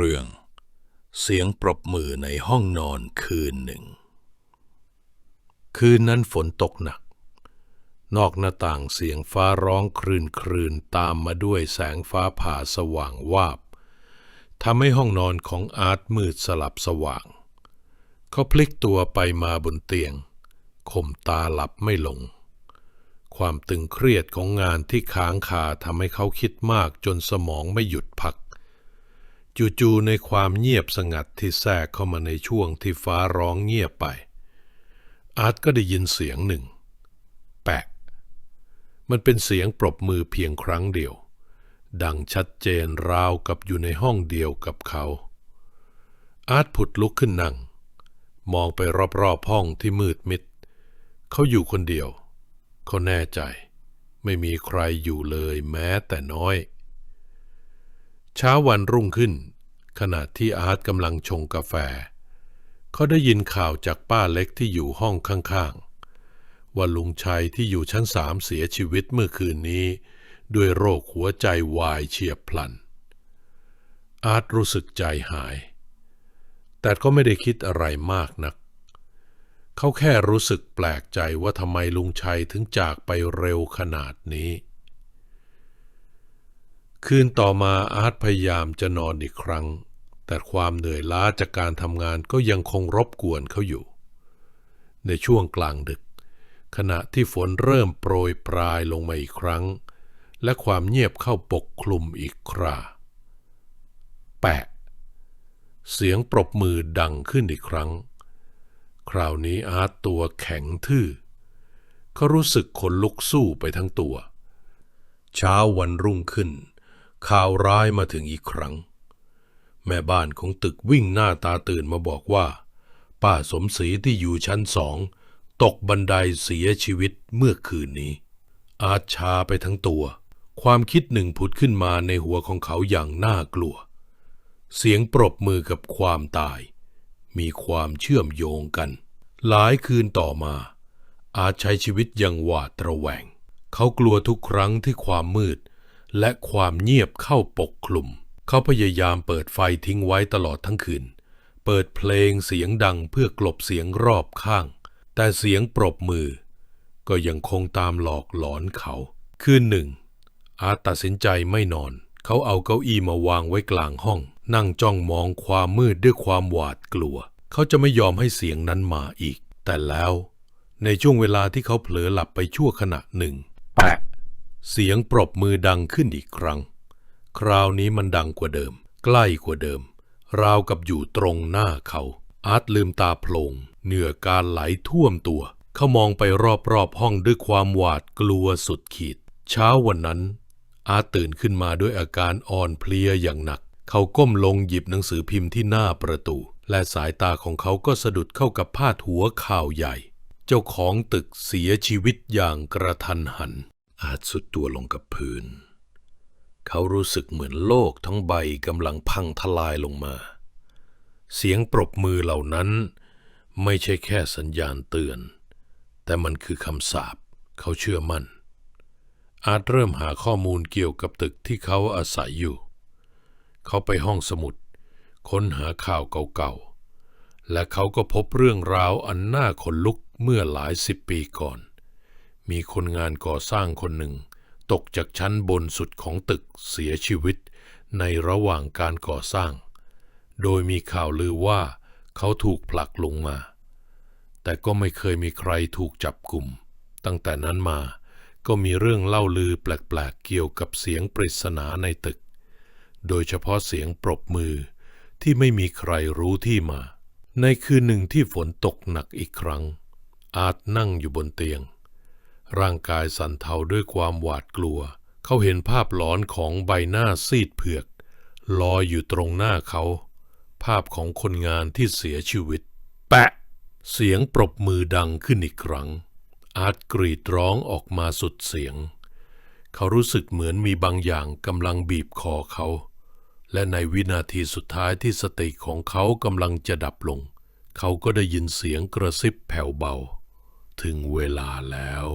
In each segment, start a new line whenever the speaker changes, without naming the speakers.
เรื่อง เสียงปรบมือในห้องนอนคืนหนึ่ง คืนนั้นฝนตกหนัก นอกหน้าต่างเสียงฟ้าร้องครืนครืนๆตามมาด้วยแสงฟ้าผ่าสว่างวาบทำให้ห้องนอนของอาร์ตมืดสลับสว่าง เขาพลิกตัวไปมาบนเตียงข่มตาหลับไม่ลง ความตึงเครียดของงานที่ค้างคาทำให้เขาคิดมากจนสมองไม่หยุดพัก จู่ๆในความเงียบสงัดที่แทรกเข้ามาในช่วงที่ฟ้าร้องเงียบไป อาร์ตก็ได้ยินเสียงหนึ่ง แปะ มันเป็นเสียงปรบมือเพียงครั้งเดียว ดังชัดเจนราวกับอยู่ในห้องเดียวกับเขา อาร์ตผุดลุกขึ้นนั่ง มองไปรอบๆห้องที่มืดมิด เขาอยู่คนเดียว เขาแน่ใจ ไม่มีใครอยู่เลยแม้แต่น้อยเช้าวันรุ่งขึ้น ขณะที่อาร์ตกำลังชงกาแฟ เขาได้ยินข่าวจากป้าเล็กที่อยู่ห้องข้างๆ ว่าลุงชัยที่อยู่ชั้นสามเสียชีวิตเมื่อคืนนี้ ด้วยโรคหัวใจวายเฉียบพลัน อาร์ตรู้สึกใจหาย แต่ก็ไม่ได้คิดอะไรมากนัก เขาแค่รู้สึกแปลกใจว่าทำไมลุงชัยถึงจากไปเร็วขนาดนี้คืนต่อมาอาร์ตพยายามจะนอนอีกครั้ง แต่ความเหนื่อยล้าจากการทำงานก็ยังคงรบกวนเขาอยู่ ในช่วงกลางดึก ขณะที่ฝนเริ่มโปรยปลายลงมาอีกครั้ง และความเงียบเข้าปกคลุมอีกครา แปะ เสียงปรบมือดังขึ้นอีกครั้ง คราวนี้อาร์ตตัวแข็งทื่อเขารู้สึกขนลุกสู้ไปทั้งตัว เช้าวันรุ่งขึ้น ข่าวร้ายมาถึงอีกครั้ง แม่บ้านของตึกวิ่งหน้าตาตื่นมาบอกว่า ป้าสมศรีที่อยู่ชั้นสอง ตกบันไดเสียชีวิตเมื่อคืนนี้ อาร์ตชาไปทั้งตัว ความคิดหนึ่งผุดขึ้นมาในหัวของเขาอย่างน่ากลัว เสียงปรบมือกับความตาย มีความเชื่อมโยงกัน หลายคืนต่อมา อาจใช้ชีวิตอย่างหวาดระแวง เขากลัวทุกครั้งที่ความมืด และความเงียบเข้าปกคลุม เขาพยายามเปิดไฟทิ้งไว้ตลอดทั้งคืน เปิดเพลงเสียงดังเพื่อกลบเสียงรอบข้าง แต่เสียงปรบมือ ก็ยังคงตามหลอกหลอนเขา คืนหนึ่ง อาตตัดสินใจไม่นอน เขาเอาเก้าอี้มาวางไว้กลางห้อง นั่งจ้องมองความมืดด้วยความหวาดกลัว เขาจะไม่ยอมให้เสียงนั้นมาอีก แต่แล้ว ในช่วงเวลาที่เขาเผลอหลับไปชั่วขณะหนึ่ง แปะ เสียงปรบมือดังขึ้นอีกครั้ง คราวนี้มันดังกว่าเดิม ใกล้กว่าเดิม ราวกับอยู่ตรงหน้าเขา อาร์ตลืมตาโพลงเหงื่อการไหลท่วมตัว เขามองไปรอบๆห้องด้วยความหวาดกลัวสุดขีด เช้าวันนั้น อาร์ตตื่นขึ้นมาด้วยอาการอ่อนเพลียอย่างหนัก เขาก้มลงหยิบหนังสือพิมพ์ที่หน้าประตู และสายตาของเขาก็สะดุดเข้ากับพาดหัวข่าวใหญ่ เจ้าของตึกเสียชีวิตอย่างกระทันหัน อาจสุดตัวลงกับพื้น เขารู้สึกเหมือนโลกทั้งใบกำลังพังทลายลงมา เสียงปรบมือเหล่านั้นไม่ใช่แค่สัญญาณเตือน แต่มันคือคำสาปเขาเชื่อมั่น อาจเริ่มหาข้อมูลเกี่ยวกับตึกที่เขาอาศัยอยู่ เขาไปห้องสมุด ค้นหาข่าวเก่าๆ และเขาก็พบเรื่องราวอันน่าขนลุกเมื่อหลายสิบปีก่อน มีคนงานก่อสร้างคนหนึ่ง ตกจากชั้นบนสุดของตึกเสียชีวิตในระหว่างการก่อสร้าง โดยมีข่าวลือว่าเขาถูกผลักลงมา แต่ก็ไม่เคยมีใครถูกจับกลุ่ม ตั้งแต่นั้นมาก็มีเรื่องเล่าลือแปลกๆเกี่ยวกับเสียงปริศนาในตึก โดยเฉพาะเสียงปรบมือที่ไม่มีใครรู้ที่มา ในคืนหนึ่งที่ฝนตกหนักอีกครั้ง อาร์ตนั่งอยู่บนเตียง ร่างกายสั่นเทาด้วยความหวาดกลัว เขาเห็นภาพหลอนของใบหน้าซีดเผือก ลอยอยู่ตรงหน้าเขา ภาพของคนงานที่เสียชีวิต แปะ เสียงปรบมือดังขึ้นอีกครั้ง อาร์ตกรีดร้องออกมาสุดเสียง เขารู้สึกเหมือนมีบางอย่างกำลังบีบคอเขา และในวินาทีสุดท้ายที่สติของเขากำลังจะดับลง เขาก็ได้ยินเสียงกระซิบแผ่วเบา ถึงเวลาแล้ว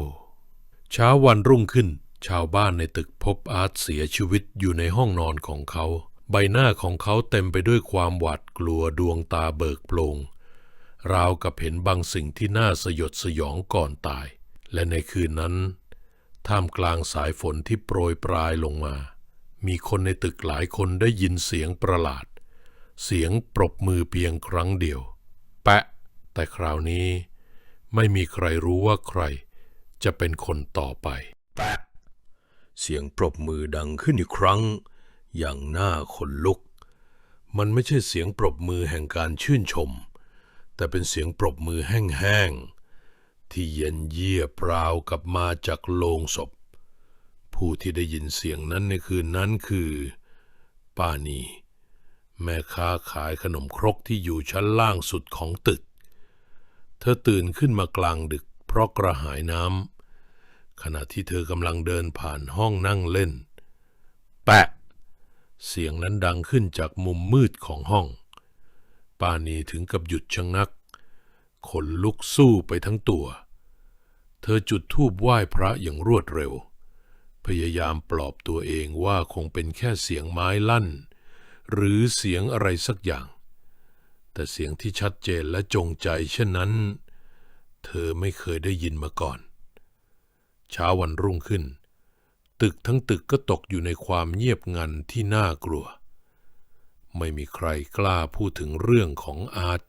เช้าวันรุ่งขึ้น ชาวบ้านในตึกพบอาร์ตเสียชีวิตอยู่ในห้องนอนของเขา ใบหน้าของเขาเต็มไปด้วยความหวาดกลัวดวงตาเบิกโพลงราวกับเห็นบางสิ่งที่น่าสยดสยองก่อนตาย และในคืนนั้นท่ามกลางสายฝนที่โปรยปลายลงมา มีคนในตึกหลายคนได้ยินเสียงประหลาด เสียงปรบมือเพียงครั้งเดียว แปะ แต่คราวนี้ไม่มีใครรู้ว่าใคร จะเป็นคนต่อไป
แปะ เสียงปรบมือดังขึ้นอีกครั้ง อย่างน่าขนลุก
มันไม่ใช่เสียงปรบมือแห่งการชื่นชม แต่เป็นเสียงปรบมือแห้งๆ ที่เย็นเยียบราวกับมาจากโลงศพ ผู้ที่ได้ยินเสียงนั้นในคืนนั้นคือ ป้านีแม่ค้าขายขนมครกที่อยู่ชั้นล่างสุดของตึก เธอตื่นขึ้นมากลางดึกเพราะกระหายน้ำ ขณะที่เธอกำลังเดินผ่านห้องนั่งเล่น แปะ เสียงนั้นดังขึ้นจากมุมมืดของห้อง ปานีถึงกับหยุดชะงัก ขนลุกสู้ไปทั้งตัว เธอจุดธูปไหว้พระอย่างรวดเร็ว พยายามปลอบตัวเองว่าคงเป็นแค่เสียงไม้ลั่น หรือเสียงอะไรสักอย่าง แต่เสียงที่ชัดเจนและจงใจเช่นนั้น เธอไม่เคยได้ยินมาก่อน เช้าวันรุ่งขึ้น ตึกทั้งตึกก็ตกอยู่ในความเงียบงันที่น่ากลัว ไม่มีใครกล้าพูดถึงเรื่องของอาร์ต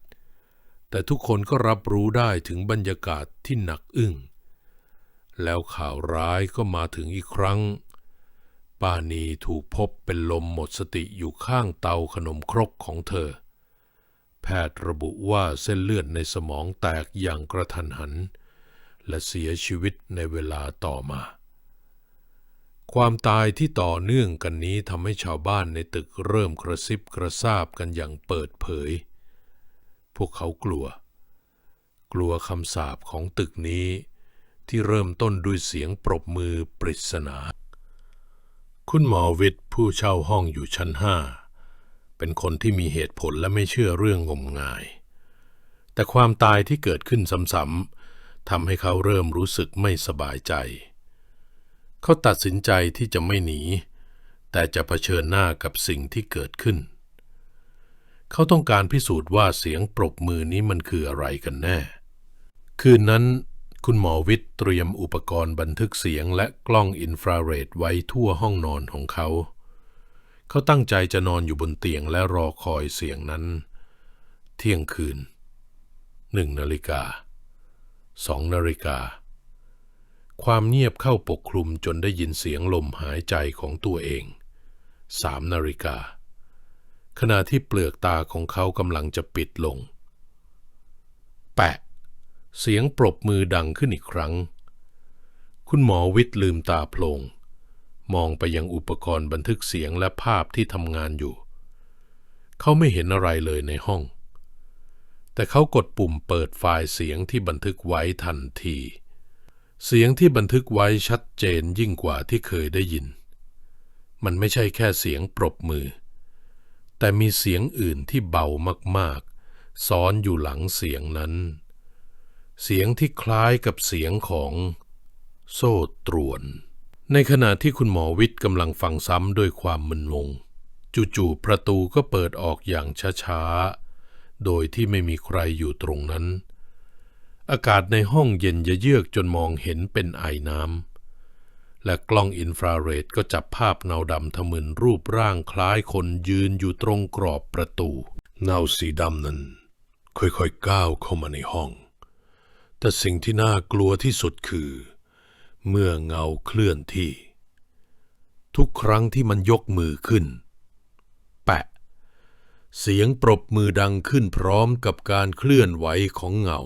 แต่ทุกคนก็รับรู้ได้ถึงบรรยากาศที่หนักอึ้ง แล้วข่าวร้ายก็มาถึงอีกครั้ง ป้านีถูกพบเป็นลมหมดสติอยู่ข้างเตาขนมครกของเธอ แพทย์ระบุว่าเส้นเลือดในสมองแตกอย่างกระทันหัน และเสียชีวิตในเวลาต่อมา ความตายที่ต่อเนื่องกันนี้ทำให้ชาวบ้านในตึกเริ่มกระซิบกระซาบกันอย่างเปิดเผย พวกเขากลัว กลัวคำสาปของตึกนี้ที่เริ่มต้นด้วยเสียงปรบมือปริศนา คุณหมอวิทย์ผู้เช่าห้องอยู่ชั้นห้าเป็นคนที่มีเหตุผลและไม่เชื่อเรื่องงมงาย แต่ความตายที่เกิดขึ้นซ้ำๆ ทำให้เขาเริ่มรู้สึกไม่สบายใจ เขาตัดสินใจที่จะไม่หนี แต่จะเผชิญหน้ากับสิ่งที่เกิดขึ้น เขาต้องการพิสูจน์ว่าเสียงปรบมือนี้มันคืออะไรกันแน่ คืนนั้นคุณหมอวิทย์เตรียมอุปกรณ์บันทึกเสียงและกล้องอินฟราเรดไว้ทั่วห้องนอนของเขา เขาตั้งใจจะนอนอยู่บนเตียงและรอคอยเสียงนั้น เที่ยงคืนหนึ่งนาฬิกา สองนาฬิกา ความเงียบเข้าปกคลุมจนได้ยินเสียงลมหายใจของตัวเองสามนาฬิกา ขณะที่เปลือกตาของเขากำลังจะปิดลง แปะ เสียงปรบมือดังขึ้นอีกครั้ง คุณหมอวิทย์ลืมตาโพลง มองไปยังอุปกรณ์บันทึกเสียงและภาพที่ทำงานอยู่ เขาไม่เห็นอะไรเลยในห้อง แต่เขากดปุ่มเปิดไฟล์เสียงที่บันทึกไว้ทันที เสียงที่บันทึกไว้ชัดเจนยิ่งกว่าที่เคยได้ยิน มันไม่ใช่แค่เสียงปรบมือ แต่มีเสียงอื่นที่เบามากๆซ้อนอยู่หลังเสียงนั้น เสียงที่คล้ายกับเสียงของโซ่ตรวน ในขณะที่คุณหมอวิทย์กำลังฟังซ้ำด้วยความมึนงง จู่ๆประตูก็เปิดออกอย่างช้าๆ โดยที่ไม่มีใครอยู่ตรงนั้น อากาศในห้องเย็นยะเยือกจนมองเห็นเป็นไอน้ำ และกล้องอินฟราเรดก็จับภาพเงาดำทะมึนรูปร่างคล้ายคนยืนอยู่ตรงกรอบประตู เงาสีดำนั้น ค่อยๆก้าวเข้ามาในห้อง แต่สิ่งที่น่ากลัวที่สุดคือ เมื่อเงาเคลื่อนที่ ทุกครั้งที่มันยกมือขึ้น เสียงปรบมือดังขึ้นพร้อมกับการเคลื่อนไหวของเงา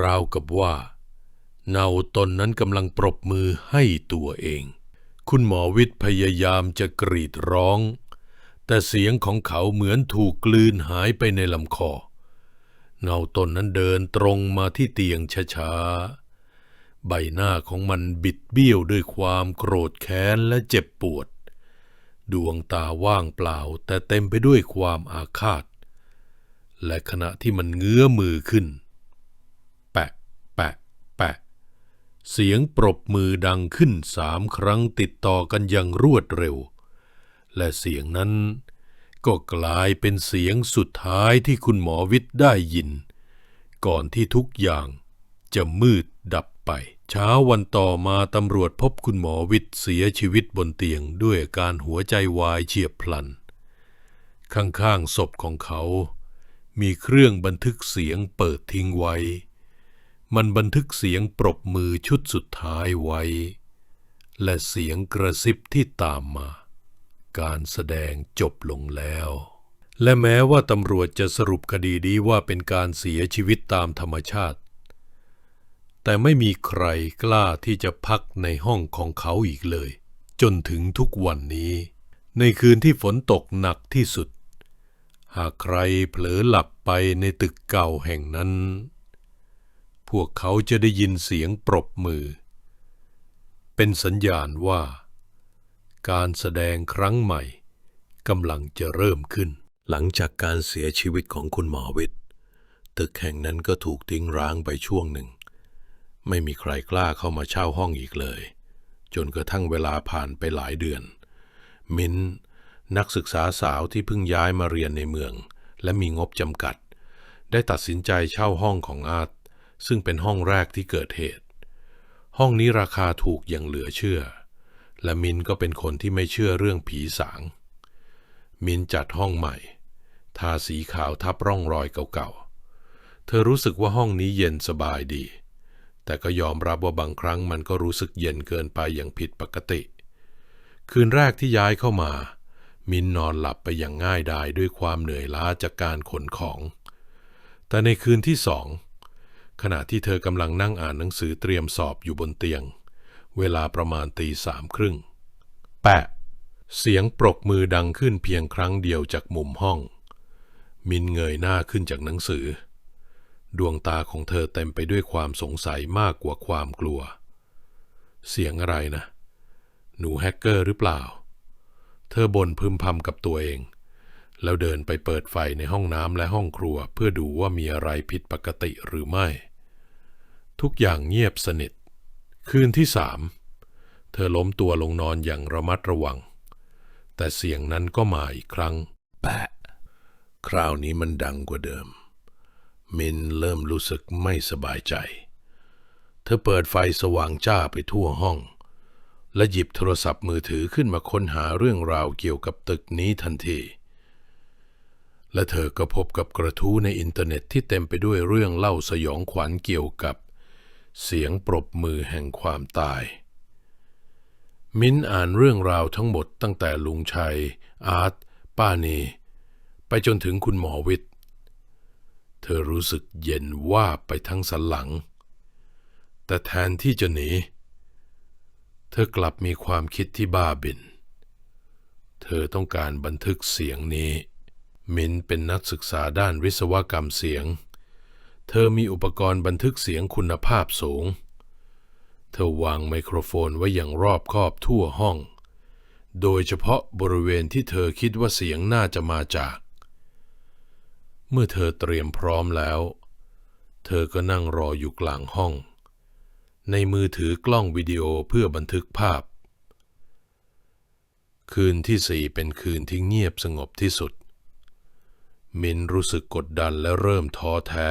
ราวกับว่า เงาตนนั้นกำลังปรบมือให้ตัวเอง คุณหมอวิทย์พยายามจะกรีดร้อง แต่เสียงของเขาเหมือนถูกกลืนหายไปในลำคอ เงาตนนั้นเดินตรงมาที่เตียงช้าๆ ใบหน้าของมันบิดเบี้ยวด้วยความโกรธแค้นและเจ็บปวด ดวงตาว่างเปล่าแต่เต็มไปด้วยความอาฆาต และขณะที่มันเงื้อมือขึ้น แปะ แปะ แปะ เสียงปรบมือดังขึ้นสามครั้งติดต่อกันอย่างรวดเร็ว และเสียงนั้นก็กลายเป็นเสียงสุดท้ายที่คุณหมอวิทย์ได้ยิน ก่อนที่ทุกอย่างจะมืดดับไป เช้าวันต่อมาตำรวจพบคุณหมอวิทย์เสียชีวิตบนเตียงด้วยการหัวใจวายเฉียบพลัน ข้างๆศพของเขา มีเครื่องบันทึกเสียงเปิดทิ้งไว้ มันบันทึกเสียงปรบมือชุดสุดท้ายไว้ และเสียงกระซิบที่ตามมา การแสดงจบลงแล้ว และแม้ว่าตำรวจจะสรุปคดีนี้ว่าเป็นการเสียชีวิตตามธรรมชาติ แต่ไม่มีใครกล้าที่จะพักในห้องของเขาอีกเลย จนถึงทุกวันนี้ ในคืนที่ฝนตกหนักที่สุด หากใครเผลอหลับไปในตึกเก่าแห่งนั้น พวกเขาจะได้ยินเสียงปรบมือ เป็นสัญญาณว่า การแสดงครั้งใหม่กำลังจะเริ่มขึ้น
หลังจากการเสียชีวิตของคุณหมอวิทย์ตึกแห่งนั้นก็ถูกทิ้งร้างไปช่วงหนึ่ง ไม่มีใครกล้าเข้ามาเช่าห้องอีกเลย จนกระทั่งเวลาผ่านไปหลายเดือน มิ้นนักศึกษาสาวที่เพิ่งย้ายมาเรียนในเมือง และมีงบจำกัด ได้ตัดสินใจเช่าห้องของอาร์ตซึ่งเป็นห้องแรกที่เกิดเหตุ ห้องนี้ราคาถูกอย่างเหลือเชื่อ และมินก็เป็นคนที่ไม่เชื่อเรื่องผีสาง มินจัดห้องใหม่ ทาสีขาวทับร่องรอยเก่าๆ เธอรู้สึกว่าห้องนี้เย็นสบายดี แต่ก็ยอมรับว่าบางครั้งมันก็รู้สึกเย็นเกินไปอย่างผิดปกติ คืนแรกที่ย้ายเข้ามา มินนอนหลับไปอย่างง่ายดายด้วยความเหนื่อยล้าจากการขนของ แต่ในคืนที่สองขณะที่เธอกำลังนั่งอ่านหนังสือเตรียมสอบอยู่บนเตียง เวลาประมาณตีสามครึ่ง แปะ เสียงปรบมือดังขึ้นเพียงครั้งเดียวจากมุมห้อง มินเงยหน้าขึ้นจากหนังสือ ดวงตาของเธอเต็มไปด้วยความสงสัยมากกว่าความกลัว เสียงอะไรนะ หนูแฮกเกอร์หรือเปล่า เธอบ่นพึมพำกับตัวเอง แล้วเดินไปเปิดไฟในห้องน้ำและห้องครัวเพื่อดูว่ามีอะไรผิดปกติหรือไม่ ทุกอย่างเงียบสนิท คืนที่สาม เธอล้มตัวลงนอนอย่างระมัดระวัง แต่เสียงนั้นก็มาอีกครั้ง แปะ คราวนี้มันดังกว่าเดิม มินเริ่มรู้สึกไม่สบายใจ เธอเปิดไฟสว่างจ้าไปทั่วห้อง และหยิบโทรศัพท์มือถือขึ้นมาค้นหาเรื่องราวเกี่ยวกับตึกนี้ทันที และเธอก็พบกับกระทู้ในอินเทอร์เน็ตที่เต็มไปด้วยเรื่องเล่าสยองขวัญเกี่ยวกับ เสียงปรบมือแห่งความตาย มิ้นอ่านเรื่องราวทั้งหมดตั้งแต่ลุงชัย อาร์ตป้านี ไปจนถึงคุณหมอวิทย์ เธอรู้สึกเย็นว่าไปทั้งสันหลัง แต่แทนที่จะหนี เธอกลับมีความคิดที่บ้าบิน เธอต้องการบันทึกเสียงนี้ มินเป็นนักศึกษาด้านวิศวกรรมเสียง เธอมีอุปกรณ์บันทึกเสียงคุณภาพสูง เธอวางไมโครโฟนไว้อย่างรอบคอบทั่วห้อง โดยเฉพาะบริเวณที่เธอคิดว่าเสียงน่าจะมาจาก เมื่อเธอเตรียมพร้อมแล้ว เธอก็นั่งรออยู่กลางห้อง ในมือถือกล้องวิดีโอเพื่อบันทึกภาพ คืนที่สี่เป็นคืนที่เงียบสงบที่สุด มินรู้สึกกดดันและเริ่มท้อแท้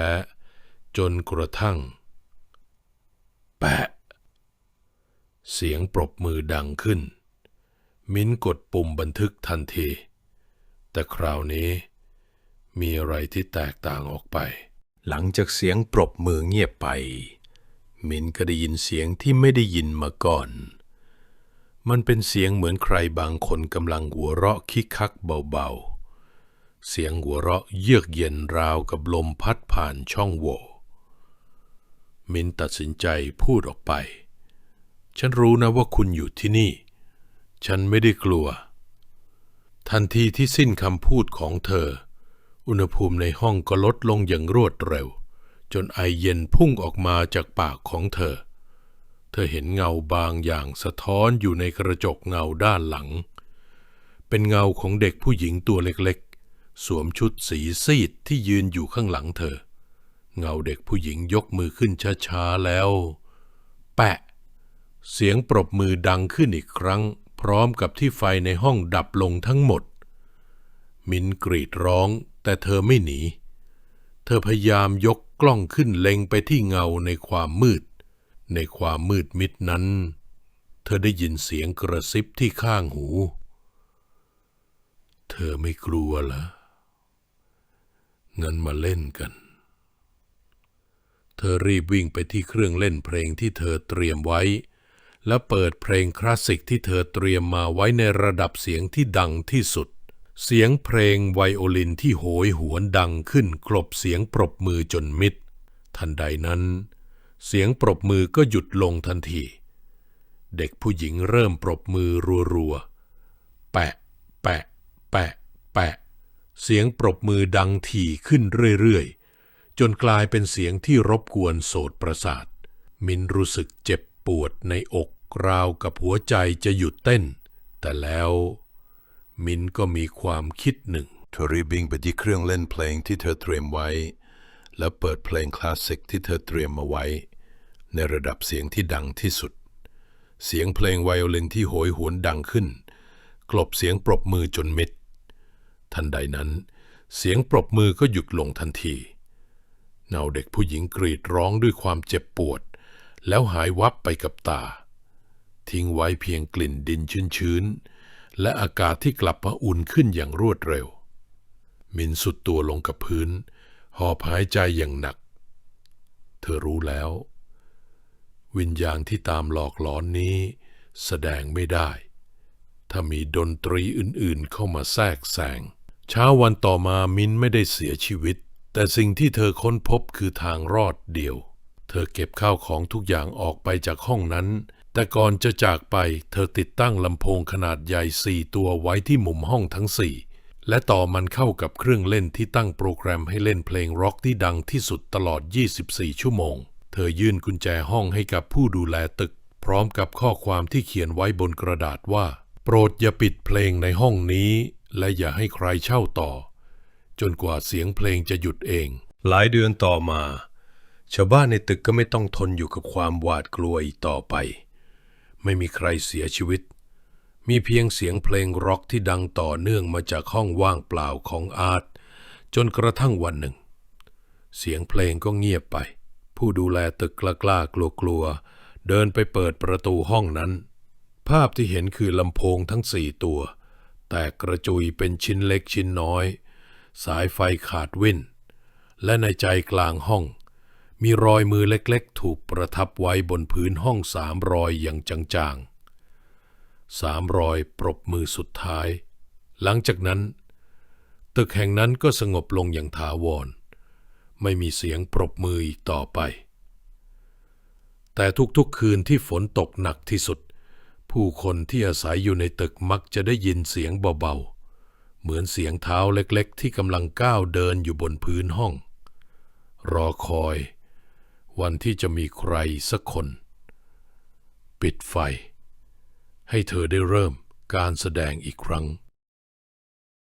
จนกระทั่ง แปะ เสียงปรบมือดังขึ้น มินกดปุ่มบันทึกทันที แต่คราวนี้ มีอะไรที่แตกต่างออกไป หลังจากเสียงปรบมือเงียบไป มินก็ได้ยินเสียงที่ไม่ได้ยินมาก่อน มันเป็นเสียงเหมือนใครบางคนกำลังหัวเราะคิกคักเบาๆ เสียงหัวเราะเยือกเย็นราวกับลมพัดผ่านช่องโหว่มินตัดสินใจพูดออกไป ฉันรู้นะว่าคุณอยู่ที่นี่ ฉันไม่ได้กลัว ทันทีที่สิ้นคำพูดของเธอ อุณหภูมิในห้องก็ลดลงอย่างรวดเร็ว จนไอเย็นพุ่งออกมาจากปากของเธอ เธอเห็นเงาบางอย่างสะท้อนอยู่ในกระจกเงาด้านหลัง เป็นเงาของเด็กผู้หญิงตัวเล็กๆ สวมชุดสีซีดที่ยืนอยู่ข้างหลังเธอ เงาเด็กผู้หญิงยกมือขึ้นช้าๆแล้ว แปะ เสียงปรบมือดังขึ้นอีกครั้ง พ
ร้อมกับที่ไฟในห้องดับลงทั้งหมด มินกรีดร้องแต่เธอไม่หนี เธอพยายามยกกล้องขึ้นเล็งไปที่เงาในความมืด ในความมืดมิดนั้น เธอได้ยินเสียงกระซิบที่ข้างหู เธอไม่กลัวเหรองั้นมาเล่นกัน เธอรีบวิ่งไปที่เครื่องเล่นเพลงที่เธอเตรียมไว้ และเปิดเพลงคลาสสิกที่เธอเตรียมมาไว้ในระดับเสียงที่ดังที่สุด เสียงเพลงไวโอลินที่โหยหวนดังขึ้นกลบเสียงปรบมือจนมิด ทันใดนั้น เสียงปรบมือก็หยุดลงทันที เด็กผู้หญิงเริ่มปรบมือรัวๆ แปะ แปะ แปะ แปะ เสียงปรบมือดังถี่ขึ้นเรื่อยๆ จนกลายเป็นเสียงที่รบกวนโสตประสาท มินรู้สึกเจ็บปวดในอกราวกับหัวใจจะหยุดเต้น แต่แล้ว มินก็มีความคิดหนึ่ง
เธอรีบวิ่งไปที่เครื่องเล่นเพลงที่เธอเตรียมไว้ แล้วเปิดเพลงคลาสสิกที่เธอเตรียมมาไว้ ในระดับเสียงที่ดังที่สุด เสียงเพลงไวโอลินที่โหยหวนดังขึ้น กลบเสียงปรบมือจนมิด ทันใดนั้น เสียงปรบมือก็หยุดลงทันทีเนาเด็กผู้หญิงกรีดร้องด้วยความเจ็บปวด แล้วหายวับไปกับตา ทิ้งไว้เพียงกลิ่นดินชื้นๆ และอากาศที่กลับมาอุ่นขึ้นอย่างรวดเร็ว มินสุดตัวลงกับพื้น หอบหายใจอย่างหนัก เธอรู้แล้ว วิญญาณที่ตามหลอกหลอนนี้แสดงไม่ได้ ถ้ามีดนตรีอื่นๆเข้ามาแทรกแซงเช้าวันต่อมามินไม่ได้เสียชีวิต แต่สิ่งที่เธอค้นพบคือทางรอดเดียว เธอเก็บข้าวของทุกอย่างออกไปจากห้องนั้น แต่ก่อนจะจากไปเธอติดตั้งลำโพงขนาดใหญ่สี่ตัวไว้ที่มุมห้องทั้งสี่และต่อมันเข้ากับเครื่องเล่นที่ตั้งโปรแกรมให้เล่นเพลงร็อกที่ดังที่สุดตลอด 24 ชั่วโมง เธอยื่นกุญแจห้องให้กับผู้ดูแลตึก พร้อมกับข้อความที่เขียนไว้บนกระดาษว่า โปรดอย่าปิดเพลงในห้องนี้ และอย่าให้ใครเช่าต่อ จนกว่าเสียงเพลงจะหยุดเอง หลายเดือนต่อมา ชาวบ้านในตึกก็ไม่ต้องทนอยู่กับความหวาดกลัวอีกต่อไป ไม่มีใครเสียชีวิต มีเพียงเสียงเพลงร็อกที่ดังต่อเนื่องมาจากห้องว่างเปล่าของอาร์ตจนกระทั่งวันหนึ่ง เสียงเพลงก็เงียบไป ผู้ดูแลตึกกล้ากลัวกลัวๆเดินไปเปิดประตูห้องนั้น ภาพที่เห็นคือลำโพงทั้งสี่ตัว แตกกระจุยเป็นชิ้นเล็กชิ้นน้อย สายไฟขาดวิ่นและในใจกลางห้อง มีรอยมือเล็กๆ ถูกประทับไว้บนพื้นห้องสามรอยอย่างจางๆ สามรอยปรบมือสุดท้าย หลังจากนั้น ตึกแห่งนั้นก็สงบลงอย่างถาวร ไม่มีเสียงปรบมืออีกต่อไป แต่ทุกๆคืนที่ฝนตกหนักที่สุด ผู้คนที่อาศัยอยู่ในตึกมักจะได้ยินเสียงเบาๆ เหมือนเสียงเท้าเล็กๆ ที่กำลังก้าวเดินอยู่บนพื้นห้อง รอคอย วันที่จะมีใครสักคน ปิดไฟ ให้เธอได้เริ่มการแสดงอีกครั้ง